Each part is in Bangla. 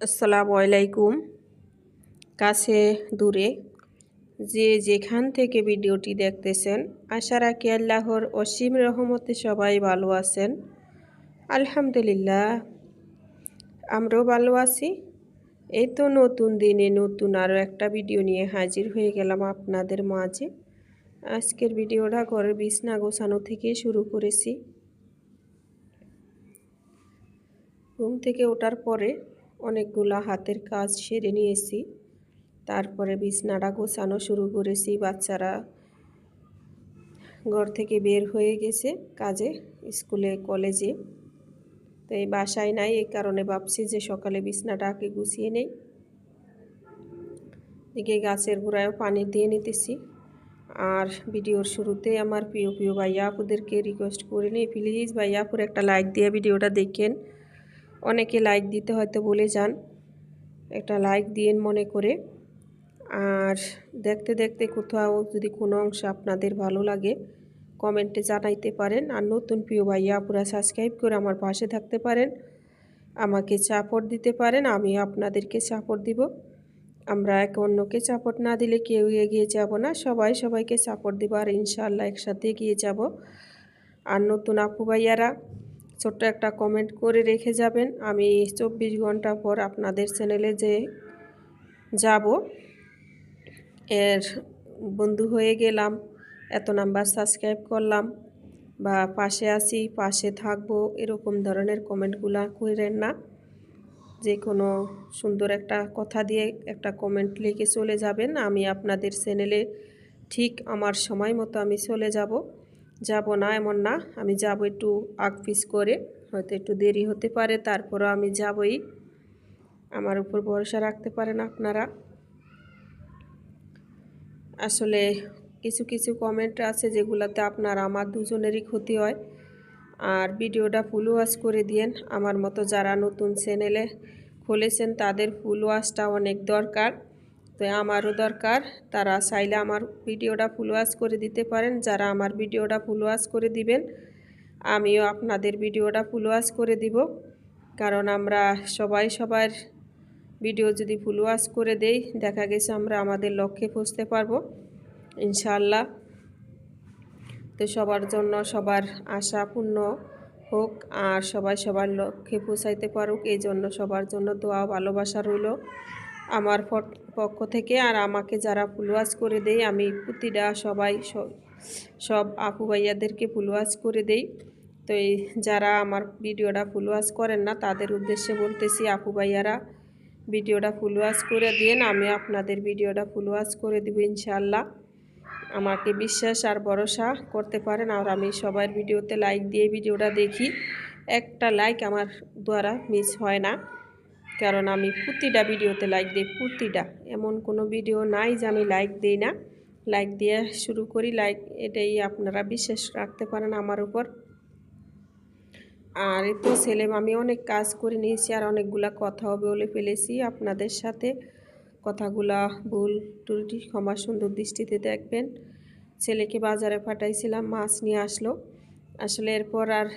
আসসালামু আলাইকুম। কাছে দূরে যে যেখান থেকে ভিডিওটি দেখতেছেন, আশা রাখি আল্লাহর অসীম রহমতে সবাই ভালো আছেন। আলহামদুলিল্লাহ, আমরাও ভালো আছি। এই তো নতুন দিনে নতুন আরও একটা ভিডিও নিয়ে হাজির হয়ে গেলাম আপনাদের মাঝে। আজকের ভিডিওটা ঘরের বিছনা গোছানো থেকে শুরু করেছি। ঘুম থেকে ওঠার পরে অনেকগুলা হাতের কাজ সেরে নিয়েছি। তারপরে বিছনাটা গোছানো শুরু করেছি। বাচ্চারা ঘর থেকে বের হয়ে গেছে কাজে, স্কুলে, কলেজে। তো এই বাসায় নাই, এই কারণে ভাবছি যে সকালে বিছনাটা আগে গুছিয়ে নেই। দিকে গাছের গোড়ায়ও পানি দিয়ে নিতেছি। আর ভিডিওর শুরুতে আমার প্রিয় প্রিয় ভাইয়া আপুদেরকে রিকোয়েস্ট করে নিই প্লিজ ভাইয়া আপুর একটা লাইক দিয়ে ভিডিওটা দেখেন। অনেকে লাইক দিতে হয়তো বলে যান। একটা লাইক দিয়েন মনে করে। আর দেখতে দেখতে কোথাও যদি কোনো অংশ আপনাদের ভালো লাগে কমেন্টে জানাইতে পারেন। আর নতুন প্রিয় ভাইয়া পুরা সাবস্ক্রাইব করে আমার পাশে থাকতে পারেন। আমাকে চাপড় দিতে পারেন, আমি আপনাদেরকে চাপড় দিব। আমরা এক অন্যকে চাপড় না দিলে কেউ এগিয়ে যাব না। সবাই সবাইকে চাপড় দিব আর ইনশাল্লাহ একসাথে এগিয়ে যাব। আর নতুন আপু ভাইয়ারা ছোট্ট একটা কমেন্ট করে রেখে যাবেন। আমি চব্বিশ ঘণ্টা পর আপনাদের চ্যানেলে যে যাব, এর বন্ধু হয়ে গেলাম, এত নাম্বার সাবস্ক্রাইব করলাম, বা পাশে আছি, পাশে থাকব, এরকম ধরনের কমেন্টগুলো করেন না। যে কোনো সুন্দর একটা কথা দিয়ে একটা কমেন্ট লিখে চলে যাবেন। আমি আপনাদের চ্যানেলে ঠিক আমার সময় মতো আমি চলে যাব। যাব না, এমন না। আমি যাব একটু আগ পিস করে, হয়তো একটু দেরি হতে পারে, তারপরও আমি যাবই। আমার উপর ভরসা রাখতে পারেন আপনারা। আসলে কিছু কিছু কমেন্ট আছে যেগুলোতে আপনার, আমার দুজনেরই ক্ষতি হয়। আর ভিডিওটা ফুল ওয়াশ করে দিয়েন। আমার মতো যারা নতুন চ্যানেলে খুলেছেন, তাদের ফুল ওয়াশটা অনেক দরকার। তো আমারও দরকার। তারা চাইলে আমার ভিডিওটা ফুল ওয়াশ করে দিতে পারেন। যারা আমার ভিডিওটা ফুল ওয়াশ করে দিবেন, আমিও আপনাদের ভিডিওটা ফুল ওয়াশ করে দিব। কারণ আমরা সবাই সবার ভিডিও যদি ফুল ওয়াশ করে দেই, দেখা গেছে আমরা আমাদের লক্ষ্যে পৌঁছতে পারব ইনশাল্লাহ তো সবার জন্য সবার আশা পূর্ণ হোক, আর সবাই সবার লক্ষ্যে পৌঁছাইতে পারুক। এই জন্য সবার জন্য দোয়া ভালোবাসা রইল। আমার পক্ষ থেকে আর আমাকে যারা ফুলওয়াজ করে দেয়, আমি প্রতিটা সবাই সব আপু ভাইয়াদেরকে ফুলওয়াজ করে দেই। তো এই যারা আমার ভিডিওটা ফুলওয়াজ করেন না, তাদের উদ্দেশ্যে বলতেছি, আপু ভাইয়ারা ভিডিওটা ফুলওয়াজ করে দিন আমি আপনাদের ভিডিওটা ফুলওয়াজ করে দেব ইনশাল্লাহ আমাকে বিশ্বাস আর ভরসা করতে পারেন, আর আমি সবার ভিডিওতে লাইক দিয়ে ভিডিওটা দেখি। একটা লাইক আমার দ্বারা মিস হয় না। কারণ আমি প্রতিটা ভিডিওতে লাইক দিই, প্রতিটা। এমন কোনো ভিডিও নাই যে আমি লাইক দিই না। লাইক দিয়ে শুরু করি লাইক এটাই আপনারা বিশ্বাস রাখতে পারেন আমার উপর। আর তো ছেলে, আমি অনেক কাজ করে নিয়েছি আর অনেকগুলা কথাও বলে ফেলেছি আপনাদের সাথে। কথাগুলা ভুল টুটি ক্ষমা সুন্দর দৃষ্টিতে দেখবেন। ছেলেকে বাজারে পাঠাইছিলাম, মাছ নিয়ে আসলো। আসলে এরপর আর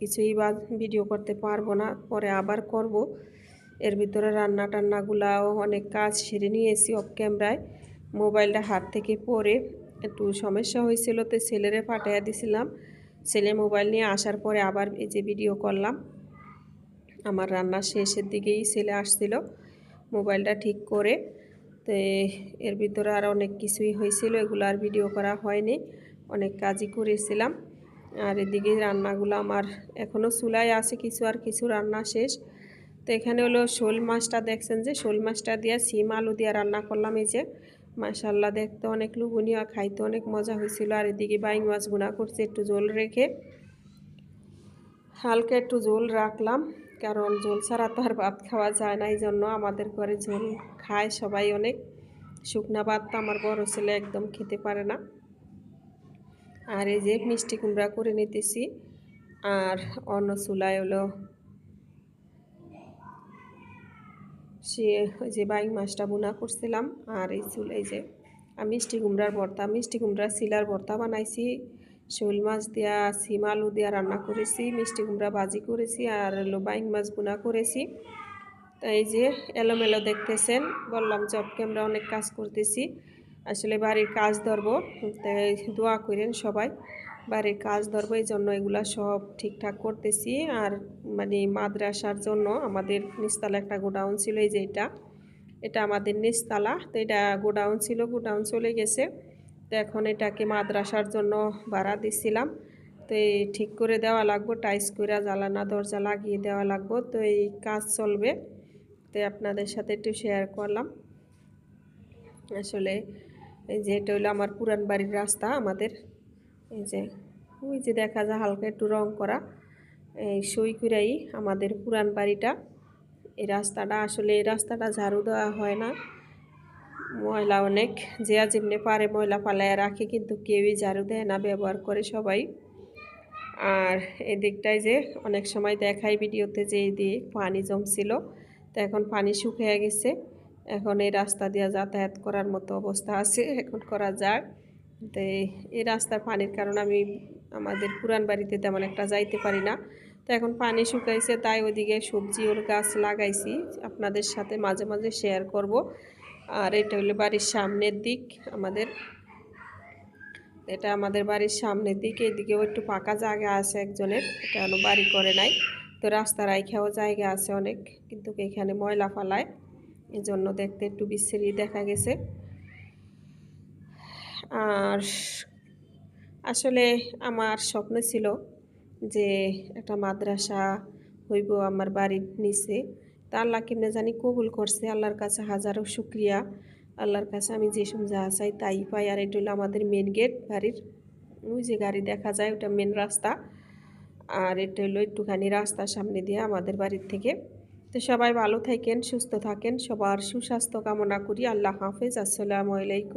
কিছুই বা ভিডিও করতে পারব না, পরে আবার করব। এর ভিতরে রান্না টান্নাগুলাও অনেক কাজ সেরে নিয়েছি অফ ক্যামেরায়। মোবাইলটা হাত থেকে পরে একটু সমস্যা হয়েছিল তো ছেলেরে পাঠাইয়া দিছিলাম। ছেলে মোবাইল নিয়ে আসার পরে আবার এই যে ভিডিও করলাম। আমার রান্নার শেষের দিকেই ছেলে আসছিল মোবাইলটা ঠিক করে। তো এর ভিতরে আর অনেক কিছুই হয়েছিল, এগুলো আর ভিডিও করা হয়নি। অনেক কাজই করেছিলাম। আর এদিকে রান্নাগুলো আমার এখনও চুলায় আছে, কিছু আর কিছু রান্না শেষ। তো এখানে হলো শোল মাছটা দেখছেন যে, শোল মাছটা দিয়ে সিম আলু দিয়ে রান্না করলাম এই যে। মাসাল্লাহ দেখতে অনেক লুবনীয় খাইতে অনেক মজা হয়েছিল আর এদিকে বাইং মাছ গুঁড়া করছে একটু জল রেখে। হালকা একটু জল রাখলাম, কারণ জল ছাড়া তো আর ভাত খাওয়া যায় না এই জন্য আমাদের ঘরে ঝোল খায় সবাই অনেক। শুকনা ভাত তো আমার বড় ছেলে একদম খেতে পারে না। আর এই যে মিষ্টি কুমড়া করে নিতেছি, আর অন্য চুলায় হলো সে ওই যে বাইং মাছটা বোনা করছিলাম আর এই চুল এই যে মিষ্টি কুমড়ার ভর্তা। মিষ্টি কুমড়ার শিলার ভর্তা বানাইছি, শোল মাছ দিয়া, সিম আলু দিয়া রান্না করেছি, মিষ্টি কুমড়া ভাজি করেছি আর বাইং মাছ বোনা করেছি। তো এই যে এলোমেলো দেখতেছেন, বললাম জব ক্যামেরা অনেক কাজ করতেছি। আসলে বাড়ির কাজ ধরবো। তাই দোয়া করেন সবাই। বাড়ির কাজ ধরবো এই জন্য এগুলা সব ঠিকঠাক করতেছি। আর মানে মাদ্রাসার জন্য আমাদের নিচতলা একটা গোডাউন ছিল এই যে এটা। এটা আমাদের নিচতলা। তো এটা গোডাউন ছিল, গোডাউন চলে গেছে। তো এখন এটাকে মাদ্রাসার জন্য ভাড়া দিছিলাম। তো এই ঠিক করে দেওয়া লাগবো টাইস করে জ্বালানা, দরজা লাগিয়ে দেওয়া লাগবো। তো এই কাজ চলবে। তো আপনাদের সাথে একটু শেয়ার করলাম। আসলে এই যে এটা হলো আমার পুরান বাড়ির রাস্তা আমাদের। এই যে, ওই যে দেখা যায় হালকা একটু রং করা। এই সই করাই আমাদের পুরান বাড়িটা। এই রাস্তাটা আসলে, এই রাস্তাটা ঝাড়ু দেওয়া হয় না। ময়লা অনেক, যে যেমনি পারে ময়লা পালায় রাখে, কিন্তু কেউই ঝাড়ু দেয় না, ব্যবহার করে সবাই। আর এদিকটায় যে অনেক সময় দেখাই ভিডিওতে যে এই দিয়ে পানি জমছিল, তো এখন পানি শুকিয়ে গেছে। এখন এই রাস্তা দিয়ে যাতায়াত করার মতো অবস্থা আছে, এখন করা যায়। তো এই- রাস্তার পানির কারণে আমি আমাদের পুরান বাড়িতে তেমন একটা যাইতে পারি না। তো এখন পানি শুকাইছে, তাই ওইদিকে সবজি ওর গাছ লাগাইছি। আপনাদের সাথে মাঝে মাঝে শেয়ার করব। আর এটা হলো বাড়ির সামনের দিক আমাদের। এটা আমাদের বাড়ির সামনের দিক, এদিকেও একটু ফাঁকা জায়গা আছে একজনের, এটা হলো বাড়ি করে নাই। তো রাস্তা রাইখাও জায়গা আছে অনেক, কিন্তু এখানে ময়লা ফালায় এই জন্য দেখতে একটু বিশ্রী দেখা গেছে। আর আসলে আমার স্বপ্ন ছিল যে একটা মাদ্রাসা হইব আমার বাড়ির নিচে। তা আল্লাহ কেমনে জানি কবুল করছে, আল্লাহর কাছে হাজারো শুক্রিয়া। আল্লাহর কাছে আমি যেসব যা চাই তাই পাই। আর এটা হলো আমাদের মেন গেট বাড়ির। ওই যে গাড়ি দেখা যায়, ওটা মেন রাস্তা। আর এটা হলো একটুখানি রাস্তার সামনে দিয়ে আমাদের বাড়ির থেকে। তো সবাই ভালো থাকেন, সুস্থ থাকেন, সবার সুস্বাস্থ্য কামনা করি। আল্লাহ হাফেজ, আসসালামু আলাইকুম।